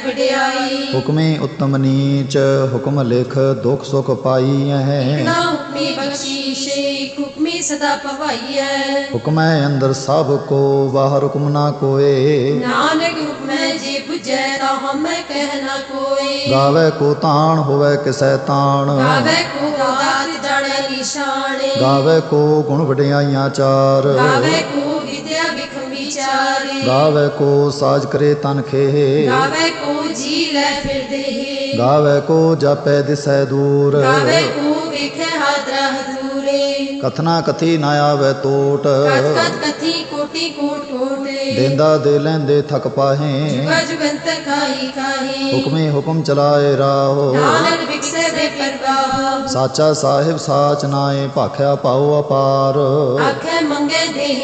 ਵਡਿਆਈ। ਹੁਕਮੀ ਉਤਮ ਨੀਚ ਹੁਕਮ ਲਿਖ ਦੁਖ ਸੁਖ ਪਾਈ ਐ ਨਾ ਹੁਕਮੀ ਬਖਸ਼ੀਸ਼ੇ ਹੁਕਮੀ ਸਦਾ ਪਵਾਈਐ। ਹੁਕਮੈ ਅੰਦਰ ਸਭ ਕੋ ਬਾਹਰ ਹੁਕਮ ਨਾ ਕੋਏ। ਨਾਨਕ ਹੁਕਮੈ ਜੇ 부ਜੈ ਤਾਂ ਹਮੈ ਕਹਿ ਨਾ ਕੋਈ ਗਾਵੇ ਕੋ ਤਾਣ ਹੋਵੇ ਕਿਸੈ ਤਾਣ। ਗਾਵੇ ਕੋ ਦਾਤ ਜਾਣੇ ਨਿਸ਼ਾਨੇ ਗਾਵੇ ਕੋ ਗੁਣ ਵਡਿਆਈਆਂ ਚਾਰ। ਗਾਵੇ ਕੋ ਗਾਵੇ ਕੋ ਸਾਜ ਕਰੇ ਤਨ ਖੇ ਗਾਵੇ ਕੋ ਜੀ ਲੈ ਫਿਰਦੇ ਹੈ ਗਾਵੇ ਕੋ ਜਾਪੈ ਦਿਸੈ ਦੂਰ। ਗਾਵੇ ਕੋ ਵੇਖੇ ਹਾਦਰਾ ਹਜ਼ੂਰੇ ਕਥਨਾ ਕਥੀ ਨਾ ਆਵੇ ਟੋਟ ਕਥੀ ਕੋਟੀ ਕੋਟ ਕੋਟੇ ਦੇਂਦਾ ਦੇ ਲੈਂਦੇ ਥਕ ਪਾਹੇ। ਜੁਗਾ ਜੁਗੰਤ ਖਾਈ ਖਾਹੀ ਹੁਕਮੇ ਹੁਕਮ ਚਲਾਏ ਰਾਹੋ। ਨਾਨਕ ਵਿਖਸੇ ਦੇ ਪਰਵਾਹ। ਸਾਚਾ ਸਾਹਿਬ ਸਾਚ ਨਾਏ ਭਾਖਿਆ ਪਾਉ ਅਪਾਰ। ਆਖੇ ਮੰਗੇ ਦੇਹ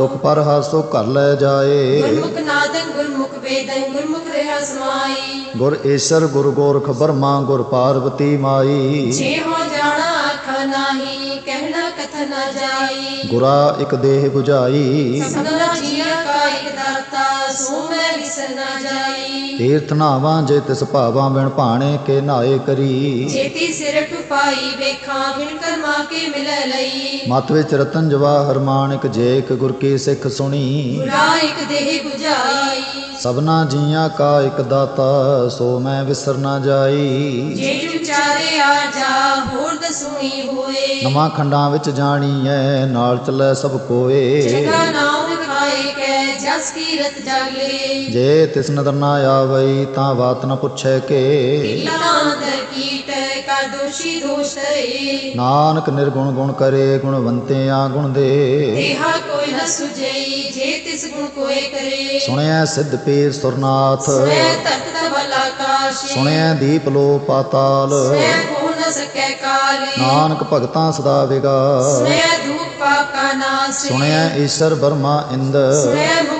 ਦੁਖ ਪਰ ਹਸੋ ਘਰ ਲੈ ਜਾਏ। ਗੁਰਮੁਖ ਨਾਦਨ ਗੁਰਮੁਖ ਵੇਦਨ ਗੁਰਮੁਖ ਰਹਿ ਸਮਾਈ। ਗੁਰ ਈਸ਼ਰ ਗੁਰ ਗੋਰਖ ਬਰਮਾ ਗੁਰ ਪਾਰਵਤੀ ਮਾਈ। ਜੇ ਹੋ ਜਾਣਾ ਆਖਾ ਨਾਹੀ ਕਹਿਣਾ ਕਥ ਨਾ ਜਾਈ। ਗੁਰਾ ਇੱਕ ਦੇਹ 부ਝਾਈ ਸਭਨਾ ਜੀਆ ਕਾ ਇਕ ਦਾਤਾ ਸੋ ਮੈਂ ਵਿਸਰ ਨਾ ਜਾਈ। ਤੀਰਥ ਨਾਵਾਂ ਜੇ ਤਿਸ ਭਾਵਾਂ ਬਿਨ ਭਾਣੇ ਕੇ ਨਾਏ ਕਰੀ। ਜੇਤੀ ਸਿਰ ਟੁਪਾਈ ਵੇਖਾਂ ਬਿਨ ਕਰਮਾ ਕੇ ਮਿਲੈ ਲਈ। ਮਤ ਵਿੱਚ ਰਤਨ ਜਵਾਹਰ ਮਾਣਿਕ ਜੇ ਇੱਕ ਗੁਰ ਕੀ ਸਿੱਖ ਸੁਣੀ। ਗੁਰਾ ਇਕ ਦੇਹ 부ਝਾਈ ਸਭਨਾ ਜੀਆਂ ਕਾ ਇੱਕ ਦਾਤਾ ਸੋ ਮੈਂ ਵਿਸਰ ਨਾ ਜਾਈ। ਜੇ ਵਿਚਾਰੇ ਆ ਜਾ ਹੋਰ ਦਸੂਣੀ ਹੋਏ। ਨਵਾਂ ਖੰਡਾਂ ਵਿੱਚ ਜਾਣੀਐ ਨਾਲ ਚੱਲੈ ਸਭ ਕੋਏ। ਜਗਾ ਨਾਮ ਜਾਗੇ। ਜੇ ਤਿਸ ਨਦਰ ਨਾ ਆਵਈ ਤਾਂ ਬਾਤ ਨ ਪੁੱਛੈ ਕੇ। ਲਾਂਦਰ ਕੀਟ ਕਾ ਦੋਸ਼ੀ ਦੋਸ਼ ਤਰੇ ਨਾਨਕ ਨਿਰਗੁਣ ਗੁਣ ਕਰੇ ਗੁਣਵੰਤਿਆਂ ਗੁਣ ਦੇ। ਦੇਹਾ ਕੋਈ ਨ ਸੁਜਈ ਜੇ ਤਿਸ ਗੁਣ ਕੋਏ ਕਰੇ। ਸੁਣਿਆ ਸਿੱਧ ਪੀਰ ਸੁਰਨਾਥ। ਤਖਤ ਸੁਣਿਆ ਦੀਪ ਲੋ ਪਾਤਾਲ। ਸੁਣੈ ਕੋ ਨ ਸਕੈ ਕਾਲ। ਨਾਨਕ ਭਗਤਾਂ ਸਦਾ ਵਿਗਾਸ ਸੁਣੈ ਧੂਪ ਪਾਪ ਕਾ ਨਾਸ। ਸੁਣਿਆ ਈਸ਼ਰ ਬਰਮਾ ਇੰਦ। ਮੰਦ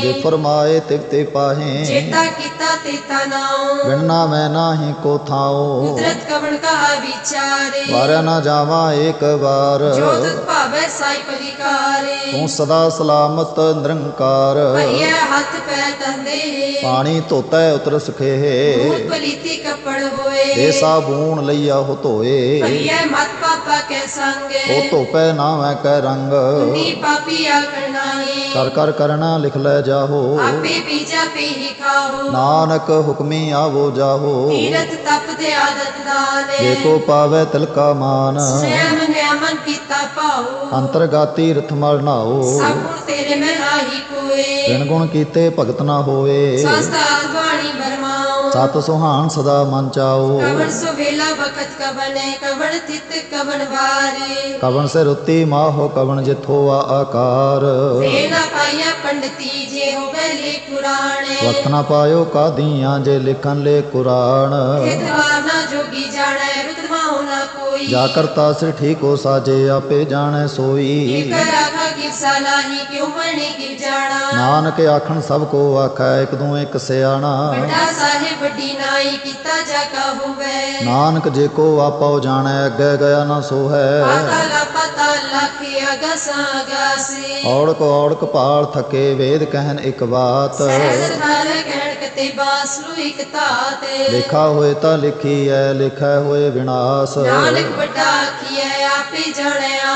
ਜੇ ਫਰਮਾਏ ਤਿਵ ਤੇ ਪਾਹੇ ਚੇਤਾ ਕੀਤਾ ਤੇਤਾ ਨਾਉ। ਵਿਣਨਾ ਮੈਂ ਨਾਹੀ ਕੋ ਥਾਉ। ਕੁਦਰਤ ਕਵਣ ਕਹਾ ਵਿਚਾਰੇ। ਵਾਰਿਆ ਨਾ ਜਾਵਾਂ ਏਕ ਵਾਰ। ਜੋ ਤੁਧ ਭਾਵੈ ਸਾਈ ਪਰਿਕਾਰੇ ਤੂੰ ਸਦਾ ਸਲਾਮਤ ਨਿਰੰਕਾਰ। ਭਈਆ ਹੱਥ ਪੈ ਤੰਦੇ। ਪਾਣੀ ਧੋਤੈ ਉਤਰ ਸਖੇ। ਭੂਤ ਪਲੀਤੀ ਕੱਪੜ ਹੋਏ। ਸਾਬੂਨ ਲਈਆ ਹੋ ਧੋਏ। ਭਈਆ ਮਤ ਪਾਪਾ ਕੇ ਉਹ ਸੰਗੇ ਧੋਪੈ ਨਾਵੇਂ ਕੈ ਰੰਗ। ਨੀ ਪਾਪੀ ਆਕੜ ਨਾਹੀ ਕਰ ਕਰ ਕਰਣਾ ਲਿਖ ਲੈ ਜਾਹੋ। ਆਪੇ ਪੀਜਾ ਪੀ ਹੀ ਖਾਓ ਨਾਨਕ ਹੁਕਮੀ ਆਵੋ ਜਾਹੋ। ਤੀਰਤ ਤਪ ਤੇ ਆਦਤ ਦਾਨੇ। ਜੇ ਕੋ ਪਾਵੇ ਤਿਲਕਾ ਮਾਨ। ਸੈਮ ਨਿਆਮਨ ਕੀਤਾ ਪਾਓ ਅੰਤਰਗਾਤੀ ਰਥ ਮਲ ਨਾਓ ਸਭ ਤੇਰੇ ਮੈਂ ਨਾਹੀ ਕੋਏ ਵਿਣ ਗੁਣ ਕੀਤੇ ਭਗਤ ਨਾ ਹੋਏ ਸਸਤਾਤ ਬਾਣੀ ਬਰਮਾਓ ਸਤ ਸੁਹਾਣ ਸਦਾ ਮਨ ਚਾਓ। ਕਵਣ ਸੋ ਵੇਲਾ ਬਖਤ ਕਵਨੇ ਕਵਣ ਥਿਤ ਕਵਣ ਵਾਰੀ। ਕਵਣ ਸੇ ਰੁੱਤੀ ਮਾਹੋ ਕਵਣ ਜਿਥੋ ਆ ਆਕਾਰ। ਵੇ ਨਾ ਪੰਡਤੀ ਜੇ ਹੋਵੇ ਲੇ ਪੁਰਾਣੇ ਵਕਤ ਨਾ ਪਾਇਓ ਕਾਦੀਆਂ ਜੇ ਲਿਖਨ ਲੈ ਕੁਰਾਨ। ਇਤਵਾਰ ਨਾ ਜੋਗੀ ਜਾਣੈ ਰੁਤਮਾ ਹੋਣਾ ਕੋਈ। ਜਾ ਕਰਤਾ ਸਿਰ ਠੀਕ ਸਾਜੇ ਆਪੇ ਜਾਣੈ ਸੋਈ। ਇਕ ਰਾਖਾ ਸਲਾਹੀ ਕਿਉ ਮਣੀ ਕੀ ਜਾਣਾ? ਨਾਨਕ ਆਖਣ ਸਭ ਕੋ ਆਖੈ ਇਕ ਦੂ ਇੱਕ ਸਿਆਣਾ। ਵੱਡਾ ਸਾਹਿਬ ਵੱਡੀ ਨਾਈ ਕੀਤਾ ਜਾ ਕਾ ਹੋਵੇ। ਨਾਨਕ ਜੇ ਕੋ ਆਪੋ ਜਾਣੈ ਅੱਗੇ ਗਿਆ ਨਾ ਸੋ ਹੈ ਪਾਤਾਲਾ ਪਾਤਾਲਾ ਕੀ ਅਗਸਾ ਔੜਕ ਔੜਕ ਪਾਲ ਥਕੇ ਵੇਦ ਕਹਿਨ ਇੱਕ ਬਾਤ। ਸਹਿਜ ਥਾਲ ਕਹਿਣ ਬਾਸਲੂ ਇਕ ਤਾਤੇ ਲਿਖਾ ਹੋਏ ਤਾਂ ਲਿਖੀ ਐ ਲਿਖੈ ਹੋਏ ਵਿਨਾਸ਼। ਨਾਨਕ ਵੱਡਾ ਕੀਐ ਆਪੇ ਜਾਣੈ ਆਪੇ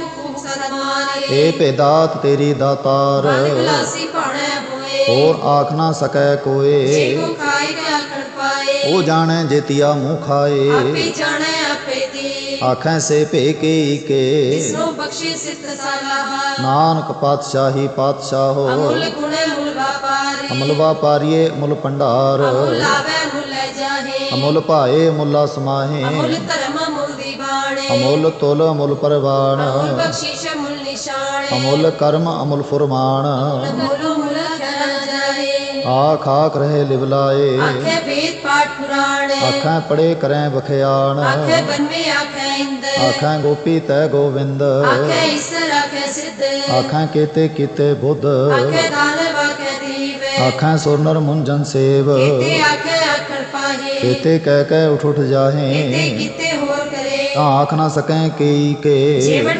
ਏ ਭੇਦਾਤ ਤੇਰੀ ਦਾਤਾਰ। ਮਨ ਖਲਾਸੀ ਭਾਣੈ ਹੋਏ। ਹੋਰ ਆਖ ਨਾ ਸਕੈ ਜੇ ਕੋਏ ਕੋ ਖਾਏ ਗਿਆ ਖੜ ਪਾਏ। ਉਹ ਜਾਣੈ ਜੇਤੀਆ ਮੂੰਹ ਖਾਏ। ਆਪੇ ਜਾਣੈ ਆਪੇ ਦੀ। ਆਖੈ ਸੇ ਭੇ ਕੀ ਕੇ। ਜਿਸਨੂੰ ਬਖਸ਼ੇ ਸਲਾਹ ਨਾਨਕ ਪਾਤਸ਼ਾਹੀ ਪਾਤਸ਼ਾਹੋ ਅਮੁੱਲ ਗੁਣੇ ਮੁੱਲ ਵਾਪਾਰੇ। ਅਮਲ ਵਾਪਾਰੀਏ ਮੁੱਲ ਭੰਡਾਰ। ਅਮੁੱਲ ਆਵੇ ਮੁੱਲ ਲੈ ਜਾਹੇ। ਅਮੁੱਲ ਭਾਏ ਮੁੱਲਾ ਸਮਾਹੇ। ਅਮੁੱਲ ਧਰਮ ਮੁੱਲ ਦੀਵਾਣੇ। ਅਮੁੱਲ ਤੁਲ ਅਮੁੱਲ ਪਰਵਾਨ ਅਮੁੱਲ ਬਖਸ਼ਿਸ਼ ਅਮੁੱਲ ਕਰਮ ਅਮੁੱਲ ਫੁਰਮਾਨ। ਆਖ ਆਖ ਰਹੇ ਲਿਵਲਾਏ ਆਖੇ ਵੇਦ ਪਾਠ ਪੁਰਾਣ। ਆਖਾਂ ਪੜੇ ਕਰੈ ਬਖਿਆਣ ਆਖੇ ਬਨਵੇ ਆਖੇ ਇੰਦ। ਆਖਾਂ ਗੋਪੀ ਤੈ ਗੋਵਿੰਦ। ਆਖੇ ਈਸਰ ਆਖੇ ਸਿੱਧ। ਆਖਾਂ ਕੀਤੇ ਕੀਤੇ ਬੁੱਧ। ਆਖੇ ਦਾਨਵ ਆਖੇ ਦੀਵ। ਆਖਾਂ ਸੁਰਨਰ ਮੁੰਜਨ ਸੇਵ। ਕੀਤੇ ਆਖੇ ਆਖਣ ਪਾਹੇ। ਕੀਤੇ ਕਹਿ ਕਹਿ ਉਠ ਉਠ ਕੀਤੇ ਜਾਹੇ। ਕੀਤੇ ਹੋਰ ਕਰੇ। ਤਾਂ ਆਖ ਨਾ ਸਕੈ ਕਈ ਕੇ। ਜੀਵਨ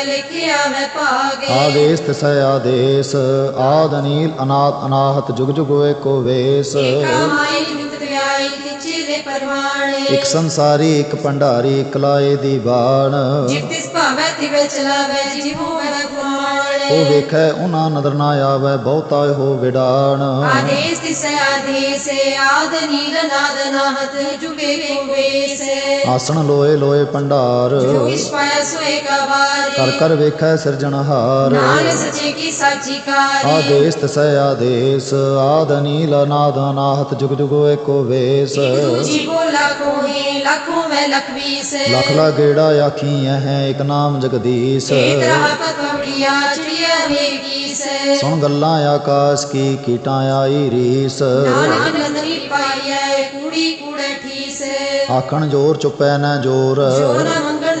ਕਾਰ ਚਲਾਵੇ ਲਿਖਿ ਆਵੇ ਭਾਗੇ। ਆਦੇਸ ਤਸੈ ਆਦੇਸ ਆਦ ਨੀਲ ਅਨਾਥ ਅਨਾਹਤ ਜੁਗ ਜੁਗ ਏਕੋ ਵੇਸ। ਏਕਾ ਮਾਈ ਨਿਤ ਵਿਆਈ ਤਿਚੇ ਦੇ ਪਰਵਾਣੇ। ਇਕ ਸੰਸਾਰੀ ਇਕ ਭੰਡਾਰੀ ਇਕ ਲਾਏ ਦੀ ਬਾਣ। ਜਿਤ ਤਿਸ ਭਾਵੇ ਤਿਵੇ ਚਲਾਵੇ ਜਿਵ ਉਹ ਵੇਖੈ ਉਹਨਾਂ ਨਦਰ ਨਾ ਆਵੈ ਬਹੁਤਾ ਹੋ ਵਿਡਾਣ ਆਦੇਸ ਤਿਸ ਆਦੇਸ ਆਦ ਨੀਲ ਨਾਦ ਨਾਹਤ ਜੁਗੇ ਕੋ ਵੇਸ ਆਸਣ ਲੋਏ ਲੋਏ ਭੰਡਾਰ। ਜੋ ਇਸ ਪਾਇਆ ਸੋਏ ਕਾ ਵਾਰੀ ਕਰ ਕਰ ਵੇਖੈ ਸਿਰਜਣਹਾਰ ਨਾਨਕ ਸੱਚੇ ਕੀ ਸਾਚੀ ਕਾਰੀ। ਆਦੇਸ ਤਸੈ ਆਦੇਸ ਆਦ ਨੀਲ ਨਾਦ ਅਨਾਹਤ ਜੁਗ ਜੁਗ ਏਕੋ ਵੇਸ। ਕੋ ਲੱਖੋਂ ਮੈਂ ਲਾ ਗੇੜਾ ਆਖੀ ਹੈ ਇਕ ਨਾਮ ਜਗਦੀਸ਼। ਏਕ ਰਹਾ ਪਤਵੜੀਆ ਚਿੜੀਆ ਵੇਗੀਸ ਸੁਣ ਗੱਲਾਂ ਆਕਾਸ਼ ਕੀ ਕੀਟਾਂ ਆਈ ਰੀਸ ਨਾਨਕ ਨੰਦਰੀ ਪਾਈਐ ਕੂੜੀ ਕੂੜੇ ਠੀਸ ਆਖਣ ਜੋਰ ਚੁੱਪੈ ਨਾ ਜੋਰ ਜੋਰ ਨਾ ਮੰਗਣ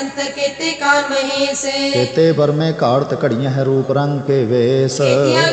ਬੈਸੰਤ ਕੀਤੇ ਕਾਨ ਮਹੇਸ਼। ਕੇਤੇ ਬਰਮੇ ਘਾੜਤ ਘੜੀਆਂ ਹੈ ਰੂਪ ਰੰਗ ਕੇ ਵੇਸ। ਕੀਤਿਆਂ